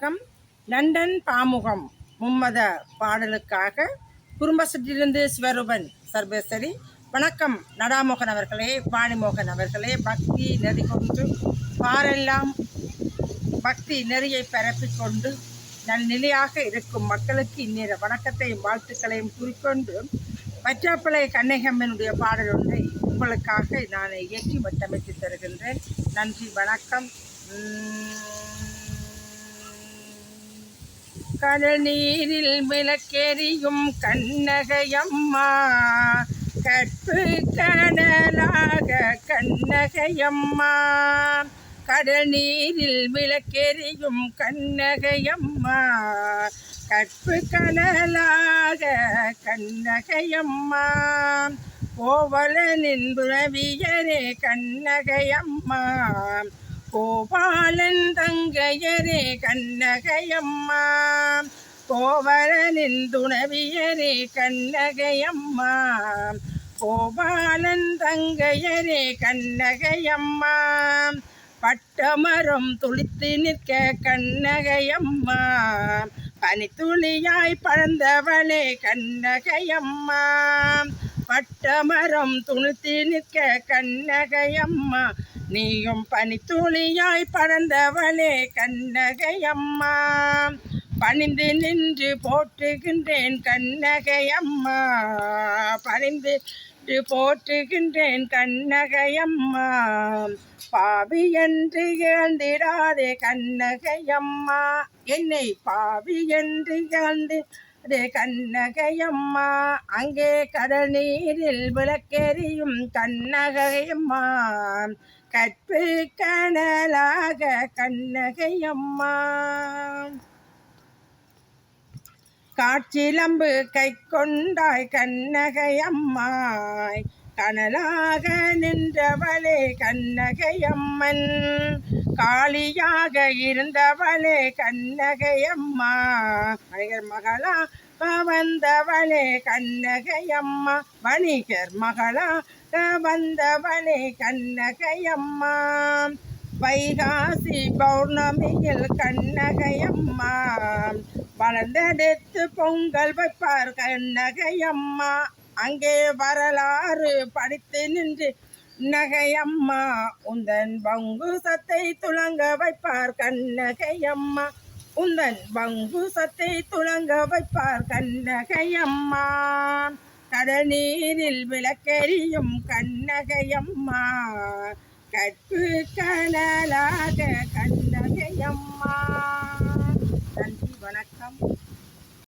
வணக்கம். லண்டன் பாமுகம் மும்மத பாடலுக்காக குடும்பத்திலிருந்து சிவரூபன் சர்வேஸ்வரி. வணக்கம் நடாமோகன் அவர்களே வாணிமோகன் அவர்களே பக்தி நெறி கொண்டு பாரெல்லாம் பக்தி நெறியை பரப்பிக்கொண்டு நல்நிலையாக இருக்கும் மக்களுக்கு இந்நேர வணக்கத்தையும் வாழ்த்துக்களையும் குறிக்கொண்டு பச்சாப்பிள்ளை கண்ணகம்மனுடைய பாடல் ஒன்றை உங்களுக்காக நான் இயக்கி வட்டமைத்து தருகின்றேன். நன்றி வணக்கம். கடல் நீரில் விளக்கெரியும் கண்ணகையம்மா. கற்பு கடலாக கண்ணகையம்மா. கடல் நீரில் விளக்கெரியும் கண்ணகையம்மா. கற்பு கடலாக கண்ணகையம்மா. கோவலனின் துறவியரே கண்ணகையம்மா. கோபாலன் தங்கையரே கண்ணகையம்மா. கோவரனின் துணவியரே கண்ணகையம்மா. கோபாலன் தங்கையரே கண்ணகையம்மா. பட்டமரம் துளித்து நிற்க கண்ணகையம்மா. பனித்துளியாய் பறந்தவளே கண்ணகையம்மா. பட்டமரம் துணுத்தி நிற்க கண்ணகையம்மா. நீயும் பனித்துளியாய் பறந்தவளே கண்ணகையம்மா. பணிந்து நின்று போற்றுகின்றேன் கண்ணகையம்மா. பணிந்து நின்று போற்றுகின்றேன் கண்ணகையம்மா. பாவி என்று இழந்திடாதே கண்ணகையம்மா. என்னை பாவி என்று இழந்து அதே கண்ணகையம்மா. அங்கே கடல் நீரில் விளக்கெறியும் கண்ணகையம்மா. கற்பு கனலாக கண்ணகையம்மா. காட்சிலம்பு கை கொண்டாய் கண்ணகையம்மாய். கனலாக நின்றவளே கண்ணகையம்மன். காளியாக இருந்தவளே கண்ணகையம்மா. அழகர் மகளா வந்தவளே கண்ணகையம்மா. வணிகர் மகளா வந்தவளே கண்ணகையம்மா. வைகாசி பௌர்ணமியில் கண்ணகையம்மா. வளர்ந்தெடுத்து பொங்கல் வைப்பார் கண்ணகையம்மா. அங்கே வரலாறு படித்து நின்று நகையம்மா உந்தன் பங்கு சத்தை துளங்க வைப்பார் கண்ணகையம்மா. உந்தன் பங்கு சத்தை துளங்க வைப்பார் கண்ணகையம்மா. கடல் நீரில் விளக்கெரியும் கண்ணகையம்மா. கற்பு கனலாக கண்ணகையம்மா.